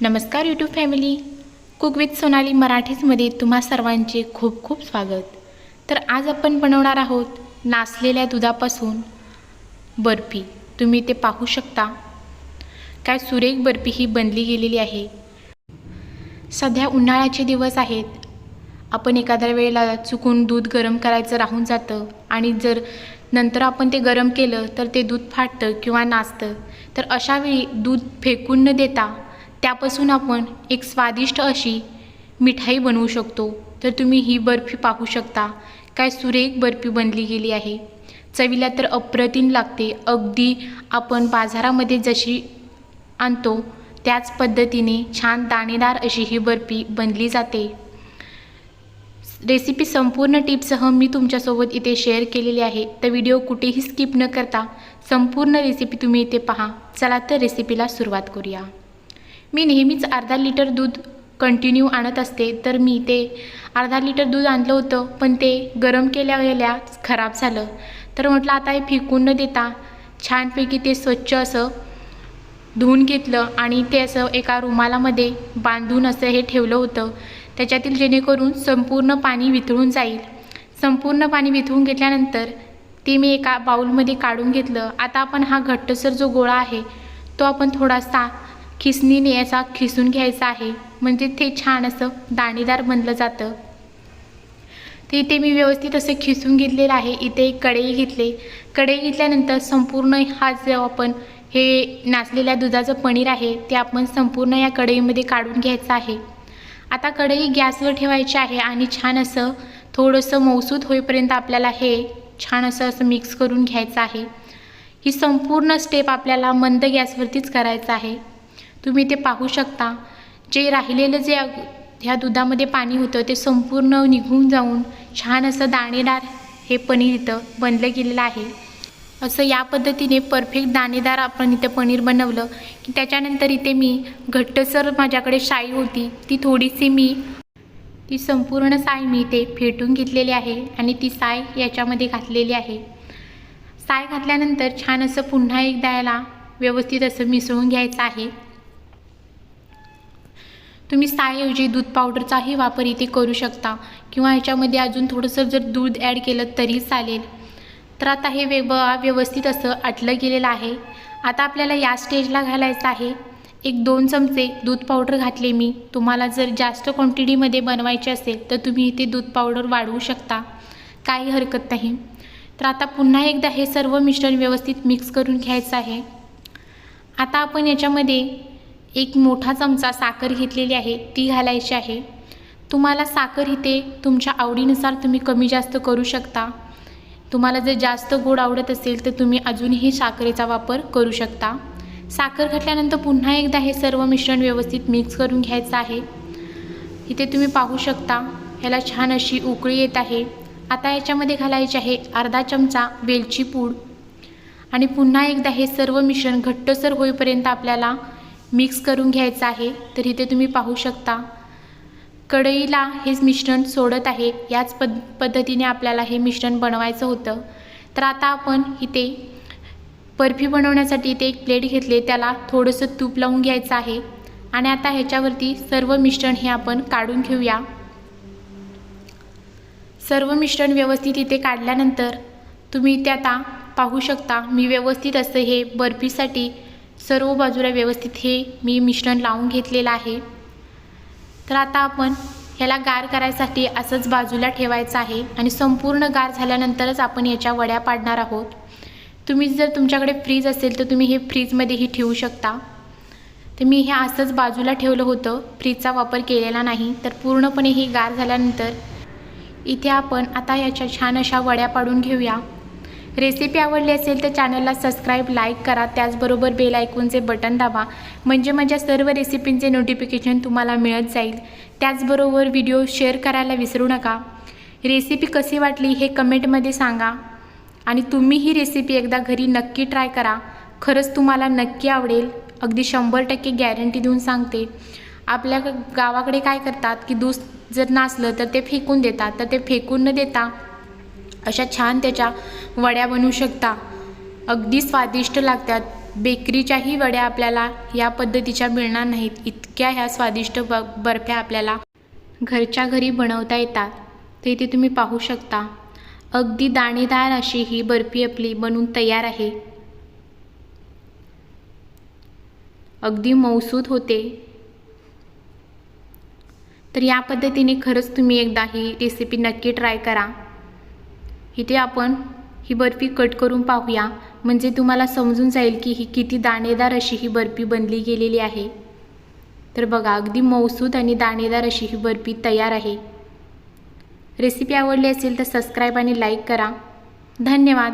नमस्कार YouTube family cook with Sonali मराठीजमध्ये तुम्हा सर्वांचे खूप खूप स्वागत. तर आज आपण बनवणार आहोत नासलेल्या दुधापासून बर्फी. तुम्ही ते पाहू शकता. काय सुरेख बर्फी ही बनली गेलेली आहे. सध्या उन्हाळ्याचे दिवस आहेत. आपण एखाद्या वेळेला चुकून दूध गरम करायचं राहून जातं आणि जर नंतर आपण ते गरम केलं तर ते दूध फाटतं किंवा नाचतं तर अशावेळी दूध फेकून न देता त्यापासून आपण एक स्वादिष्ट अशी मिठाई बनवू शकतो. तर तुम्ही ही बर्फी पाहू शकता. काय सुरेख बर्फी बनली गेली आहे. चवीला तर अप्रतिम लागते. अगदी आपण बाजारामध्ये जशी आणतो त्याच पद्धतीने छान दाणेदार अशी ही बर्फी बनली जाते. रेसिपी संपूर्ण टिपसह मी तुमच्यासोबत इथे शेअर केलेली आहे. तर व्हिडिओ कुठेही स्किप न करता संपूर्ण रेसिपी तुम्ही इथे पहा. चला तर रेसिपीला सुरुवात करूया. मी नेहमीच अर्धा लिटर दूध कंटिन्यू आणत असते तर मी ते अर्धा लिटर दूध आणलं होतं पण ते गरम केल्या गेल्या खराब झालं. तर म्हटलं आता हे फेकून न देता छानपैकी ते स्वच्छ असं धुवून घेतलं आणि ते असं एका रुमालामध्ये बांधून असं हे ठेवलं होतं. त्याच्यातील जेणेकरून संपूर्ण पाणी वितळून जाईल. संपूर्ण पाणी वितळून घेतल्यानंतर ते मी एका बाऊलमध्ये काढून घेतलं. आता आपण हा घट्टसर जो गोळा आहे तो आपण थोडासा खिसणीने असा खिसून घ्यायचा आहे. म्हणजे ते छान असं दाणेदार बनलं जातं. ते इथे मी व्यवस्थित असं खिसून घेतलेलं आहे. इथे एक कढई घेतले. कढई घेतल्यानंतर संपूर्ण हा जो आपण हे नाचलेल्या दुधाचं पनीर आहे ते आपण संपूर्ण या कढईमध्ये काढून घ्यायचं आहे. आता कढई गॅसवर ठेवायची आहे आणि छान असं थोडंसं मौसूद होईपर्यंत आपल्याला हे छान असं असं मिक्स करून घ्यायचं आहे. ही संपूर्ण स्टेप आपल्याला मंद गॅसवरतीच करायचं आहे. तुम्ही ते पाहू शकता. जे राहिलेलं जे ह्या दुधामध्ये पाणी होतं ते संपूर्ण निघून जाऊन छान असं दाणेदार हे पनीर इथं बनलं गेलेलं आहे. असं या पद्धतीने परफेक्ट दाणेदार आपण इथं पनीर बनवलं की त्याच्यानंतर इथे मी घट्टसर माझ्याकडे शाई होती ती थोडीशी मी ती संपूर्ण साय मी इथे फेटून घेतलेली आहे आणि ती साय याच्यामध्ये घातलेली आहे. साय घातल्यानंतर छान असं पुन्हा एकदा याला व्यवस्थित असं मिसळून घ्यायचं आहे. तुम्ही सायऐवजी दूध पावडरचाही वापर इथे करू शकता किंवा ह्याच्यामध्ये अजून थोडंसं जर दूध ॲड केलं तरी चालेल. तर आता हे वेब व्यवस्थित असं आटलं गेलेलं आहे. आता आपल्याला या स्टेजला घालायचं आहे. एक दोन चमचे दूध पावडर घातले मी. तुम्हाला जर जास्त क्वांटिटीमध्ये बनवायचे असेल तर तुम्ही इथे दूध पावडर वाढवू शकता. काही हरकत नाही. तर आता पुन्हा एकदा हे सर्व मिश्रण व्यवस्थित मिक्स करून घ्यायचं आहे. आता आपण याच्यामध्ये एक मोठा चमचा साखर घेतलेली आहे ती घालायची आहे. तुम्हाला साखर इथे तुमच्या आवडीनुसार तुम्ही कमी जास्त करू शकता. तुम्हाला जर जास्त गोड आवडत असेल तर तुम्ही अजूनही साखरेचा वापर करू शकता. साखर घातल्यानंतर पुन्हा एकदा हे सर्व मिश्रण व्यवस्थित मिक्स करून घ्यायचं आहे. इथे तुम्ही पाहू शकता ह्याला छान अशी उकळी येत आहे. आता याच्यामध्ये घालायचे आहे अर्धा चमचा वेलची पूड. आणि पुन्हा एकदा हे सर्व मिश्रण घट्टसर होईपर्यंत आपल्याला मिक्स करून घ्यायचं आहे तर इथे तुम्ही पाहू शकता. कढईला हेच मिश्रण सोडत आहे. याच पद पद्धतीने आपल्याला हे मिश्रण बनवायचं होतं. तर आता आपण इथे बर्फी बनवण्यासाठी इथे एक प्लेट घेतले त्याला थोडंसं तूप लावून घ्यायचं आहे. आणि आता ह्याच्यावरती सर्व मिश्रण हे आपण काढून घेऊया. सर्व मिश्रण व्यवस्थित इथे काढल्यानंतर तुम्ही ते आता पाहू शकता. मी व्यवस्थित असं हे बर्फीसाठी सर्व बाजूला व्यवस्थित हे मी मिश्रण लावून घेतलेलं आहे. तर आता आपण ह्याला गार करायसाठी असंच बाजूला ठेवायचं आहे आणि संपूर्ण गार झाल्यानंतरच आपण याच्या वड्या पाडणार आहोत. तुम्ही जर तुमच्याकडे फ्रीज असेल तर तुम्ही हे फ्रीजमध्येही ठेवू शकता. तर मी हे असंच बाजूला ठेवलं होतं. फ्रीजचा वापर केलेला नाही. तर पूर्णपणे ही गार झाल्यानंतर इथे आपण आता याच्या छान अशा वड्या पाडून घेऊया. रेसिपी आवडली असेल तर चॅनलला सबस्क्राईब लाईक करा. त्याचबरोबर बेल ऐकूनचे बटन दाबा. म्हणजे माझ्या सर्व रेसिपींचे नोटिफिकेशन तुम्हाला मिळत जाईल. त्याचबरोबर व्हिडिओ शेअर करायला विसरू नका. रेसिपी कशी वाटली हे कमेंटमध्ये सांगा. आणि तुम्ही ही रेसिपी एकदा घरी नक्की ट्राय करा. खरंच तुम्हाला नक्की आवडेल. अगदी शंभर टक्के गॅरंटी देऊन सांगते. आपल्या गावाकडे काय करतात की दूध जर नासलं तर ते फेकून देतात. तर ते फेकून न देता अशा छान त्याच्या वड्या बनवू शकता. अगदी स्वादिष्ट लागतात. बेकरीच्याही वड्या आपल्याला या पद्धतीच्या मिळणार नाहीत. इतक्या ह्या स्वादिष्ट ब बर्फ्या आपल्याला घरच्या घरी बनवता येतात. ते इथे तुम्ही पाहू शकता. अगदी दाणेदार अशी ही बर्फी आपली बनून तयार आहे. अगदी मौसूद होते. तर या पद्धतीने खरंच तुम्ही एकदा ही रेसिपी नक्की ट्राय करा. इथे आपण ही बर्फी कट करून पाहूया. म्हणजे तुम्हाला समजून जाईल की ही किती दाणेदार अशी ही बर्फी बनली गेलेली आहे. तर बघा अगदी मौसूद आणि दाणेदार अशी ही बर्फी तयार आहे. रेसिपी आवडली असेल तर सबस्क्राईब आणि लाईक करा. धन्यवाद.